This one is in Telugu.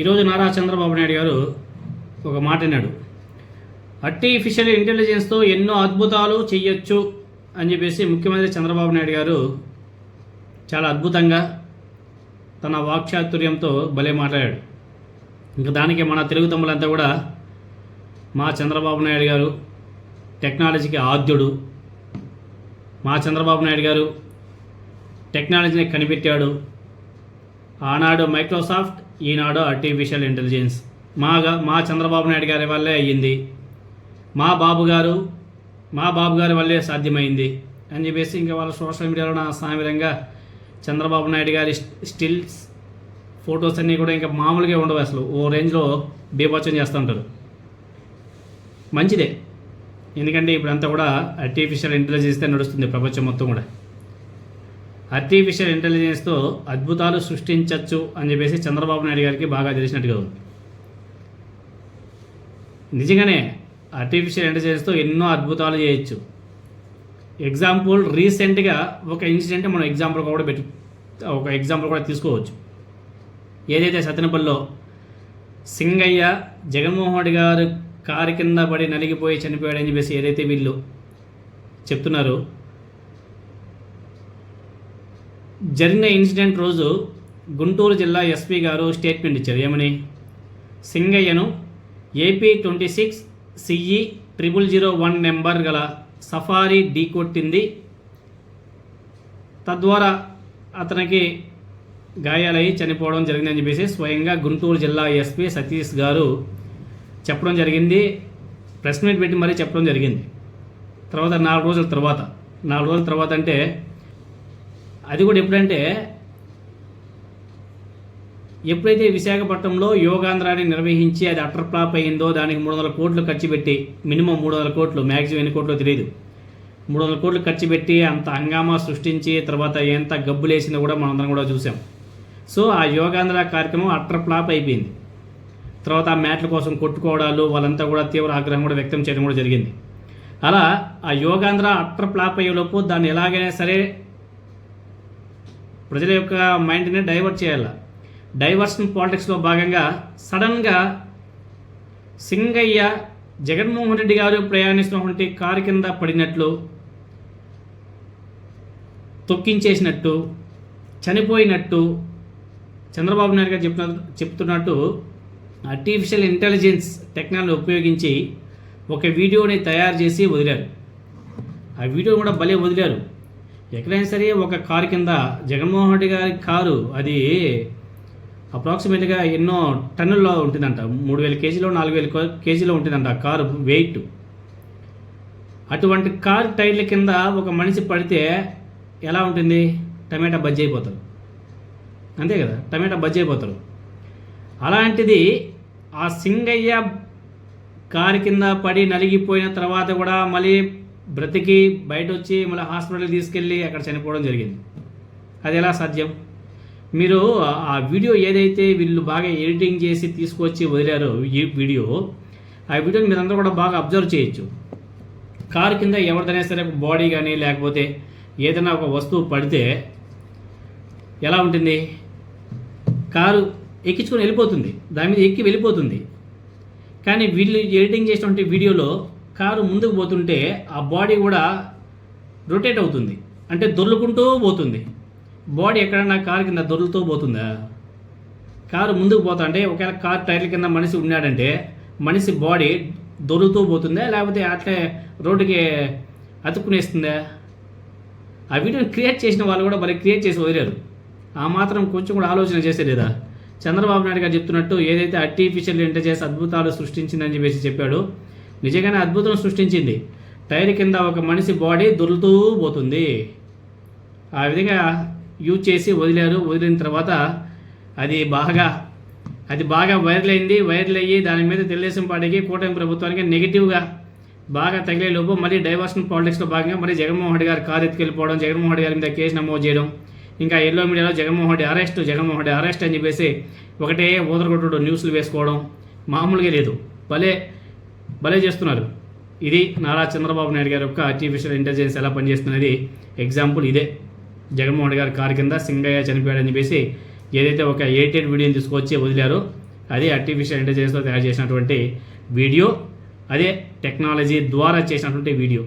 ఈరోజు నారా చంద్రబాబు నాయుడు గారు ఒక మాట అన్నాడు. ఆర్టిఫిషియల్ ఇంటెలిజెన్స్తో ఎన్నో అద్భుతాలు చేయొచ్చు అని చెప్పేసి ముఖ్యమంత్రి చంద్రబాబు నాయుడు గారు చాలా అద్భుతంగా తన వాక్చాతుర్యంతో భలే మాట్లాడాడు. ఇంకా దానికి మన తెలుగు తమ్ములంతా కూడా మా చంద్రబాబు నాయుడు గారు టెక్నాలజీకి ఆద్యుడు. మా చంద్రబాబు నాయుడు గారు టెక్నాలజీని కనిపెట్టాడు. ఆనాడు మైక్రోసాఫ్ట్ ఈనాడు ఆర్టిఫిషియల్ ఇంటెలిజెన్స్ మాగా మా చంద్రబాబు నాయుడు గారి వల్లే అయ్యింది. మా బాబు గారు మా బాబు గారి వల్లే సాధ్యమైంది. అని చెప్పేసి ఇంకా వాళ్ళ సోషల్ మీడియాలో నా సామిరంగా చంద్రబాబు నాయుడు గారి స్టిల్స్ ఫొటోస్ అన్నీ కూడా ఇంకా మామూలుగా ఉండవు అసలు. ఓ రేంజ్లో బీభత్సం చేస్తూ ఉంటారు. మంచిదే. ఎందుకంటే ఇప్పుడంతా కూడా ఆర్టిఫిషియల్ ఇంటెలిజెన్స్తో నడుస్తుంది ప్రపంచం మొత్తం కూడా. ఆర్టిఫిషియల్ ఇంటెలిజెన్స్తో అద్భుతాలు సృష్టించవచ్చు అని చెప్పేసి చంద్రబాబు నాయుడు గారికి బాగా తెలిసినట్టుగా ఉంది. నిజంగానే ఆర్టిఫిషియల్ ఇంటెలిజెన్స్తో ఎన్నో అద్భుతాలు చేయొచ్చు. ఎగ్జాంపుల్ రీసెంట్గా ఒక ఇన్సిడెంట్ మనం ఎగ్జాంపుల్ కూడా పెట్టు ఒక ఎగ్జాంపుల్ కూడా తీసుకోవచ్చు. ఏదైతే సత్తెనపల్లిలో సింగయ్య జగన్మోహన్ రెడ్డి గారు కారు కింద పడి నలిగిపోయి చనిపోయాడని చెప్పేసి ఏదైతే వీళ్ళు చెప్తున్నారో జరిగిన ఇన్సిడెంట్ రోజు గుంటూరు జిల్లా ఎస్పీ గారు స్టేట్మెంట్ ఇచ్చారు. ఏమని? సింగయ్యను AP twenty six CE triple zero one number గల సఫారీ ఢీకొట్టింది. తద్వారా అతనికి గాయాలయ్యి చనిపోవడం జరిగిందని చెప్పేసి స్వయంగా గుంటూరు జిల్లా ఎస్పీ సతీష్ గారు చెప్పడం జరిగింది. ప్రెస్ మీట్ పెట్టి మరీ చెప్పడం జరిగింది. తర్వాత నాలుగు రోజుల తర్వాత నాలుగు రోజుల తర్వాత అంటే అది కూడా ఎప్పుడంటే ఎప్పుడైతే విశాఖపట్నంలో యోగాంధ్రాన్ని నిర్వహించి అది అటర్ ఫ్లాప్ అయిందో దానికి మూడు వందల కోట్లు ఖర్చు పెట్టి మినిమం మూడు వందల కోట్లు మ్యాక్సిమం ఎన్ని కోట్లో తెలియదు. మూడు వందల కోట్లు ఖర్చు పెట్టి అంత హంగామా సృష్టించి తర్వాత ఎంత గబ్బులేసిందో కూడా మనందరం కూడా చూసాం. సో ఆ యోగాంధ్ర కార్యక్రమం అటర్ ఫ్లాప్ అయిపోయింది. తర్వాత ఆ మ్యాట్ల కోసం కొట్టుకోవడాలు వాళ్ళంతా కూడా తీవ్ర ఆగ్రహం కూడా వ్యక్తం చేయడం కూడా జరిగింది. అలా ఆ యోగాంధ్ర అట్ర ఫ్లాప్ అయ్యేలోపు దాన్ని ఎలాగైనా సరే ప్రజల యొక్క మైండ్ని డైవర్ట్ చేయాలి? డైవర్షన్ పాలిటిక్స్లో భాగంగా సడన్గా సింగయ్య జగన్మోహన్ రెడ్డి గారు ప్రయాణిస్తున్నటువంటి కారు కింద పడినట్లు తొక్కించేసినట్టు చనిపోయినట్టు చంద్రబాబు నాయుడు గారు చెప్పిన చెప్తున్నట్టు ఆర్టిఫిషియల్ ఇంటెలిజెన్స్ టెక్నాలజీ ఉపయోగించి ఒక వీడియోని తయారు చేసి వదిలారు. ఆ వీడియో కూడా భలే వదిలారు. ఎక్కడైనా సరే ఒక కారు కింద జగన్మోహన్ రెడ్డి గారి కారు అది అప్రాక్సిమేట్గా ఎన్నో టన్నుల్లో ఉంటుందంట. మూడు వేల కేజీలో నాలుగు వేల కేజీలో ఉంటుందంట ఆ కారు వెయిట్ అటువంటి కారు టైర్ల కింద ఒక మనిషి పడితే ఎలా ఉంటుంది? టమాటా బజ్జీ అయిపోతారు. అంతే కదా? టమాటా బజ్జీ అయిపోతారు. అలాంటిది ఆ సింగయ్య కారు కింద పడి నలిగిపోయిన తర్వాత కూడా మళ్ళీ బ్రతికి బయట వచ్చి మళ్ళీ హాస్పిటల్కి తీసుకెళ్ళి అక్కడ చనిపోవడం జరిగింది. అది ఎలా సాధ్యం? మీరు ఆ వీడియో ఏదైతే వీళ్ళు బాగా ఎడిటింగ్ చేసి తీసుకొచ్చి వదిలారో ఈ వీడియో ఆ వీడియోని మీరందరూ కూడా బాగా అబ్జర్వ్ చేయొచ్చు. కారు కింద ఎవరిదైనా సరే బాడీ కానీ లేకపోతే ఏదైనా ఒక వస్తువు పడితే ఎలా ఉంటుంది? కారు ఎక్కించుకొని వెళ్ళిపోతుంది. దాని మీద ఎక్కి వెళ్ళిపోతుంది. కానీ వీళ్ళు ఎడిటింగ్ చేసినటువంటి వీడియోలో కారు ముందుకు పోతుంటే ఆ బాడీ కూడా రొటేట్ అవుతుంది. అంటే దొర్లుకుంటూ పోతుంది. బాడీ ఎక్కడన్నా కారు కింద దొర్లుతూ పోతుందా? కారు ముందుకు పోతా అంటే ఒకవేళ కారు టైర్ల కింద మనిషి ఉన్నాడంటే మనిషి బాడీ దొరుకుతూ పోతుందా? లేకపోతే అట్లే రోడ్డుకి అతుక్కునేస్తుందా? ఆ వీడియోని క్రియేట్ చేసిన వాళ్ళు కూడా మరి క్రియేట్ చేసి వదిలేరు. ఆ మాత్రం కొంచెం కూడా ఆలోచన చేసే లేదా చంద్రబాబు నాయుడు గారు చెప్తున్నట్టు ఏదైతే ఆర్టిఫిషియల్ ఇంటెలిజెన్స్ అద్భుతాలు సృష్టించిందని చెప్పేసి చెప్పాడు నిజంగానే అద్భుతం సృష్టించింది. టైర్ కింద ఒక మనిషి బాడీ దొరుకుతూ పోతుంది. ఆ విధంగా యూజ్ చేసి వదిలారు. వదిలిన తర్వాత అది బాగా అది బాగా వైరల్ అయింది. వైరల్ అయ్యి దాని మీద తెలుగుదేశం పార్టీకి కూటమి ప్రభుత్వానికి నెగిటివ్గా బాగా తగిలే లోపు మళ్ళీ డైవర్షన్ పాలిటిక్స్లో భాగంగా మరి జగన్మోహన్ రెడ్డి గారు కారు ఎత్తుకెళ్ళిపోవడం జగన్మోహన్ రెడ్డి గారి మీద కేసు నమోదు చేయడం ఇంకా ఎల్లో మీడియాలో జగన్మోహన్ రెడ్డి అరెస్ట్ జగన్మోహన్ రెడ్డి అరెస్ట్ అని చెప్పేసి ఒకటే ఊదరగొట్టుడు న్యూస్లు వేసుకోవడం మామూలుగా లేదు. భలే భలే చేస్తున్నారు. ఇది నారా చంద్రబాబు నాయుడు గారి యొక్క ఆర్టిఫిషియల్ ఇంటెలిజెన్స్ ఎలా పనిచేస్తున్నది ఎగ్జాంపుల్ ఇదే. జగన్మోహన్ రెడ్డి గారి కారు కింద సింగయ్య చనిపోయాడని చెప్పేసి ఏదైతే ఒక ఎడిటెడ్ వీడియోని తీసుకొచ్చి వదిలారో అదే ఆర్టిఫిషియల్ ఇంటెలిజెన్స్తో తయారు చేసినటువంటి వీడియో అదే టెక్నాలజీ ద్వారా చేసినటువంటి వీడియో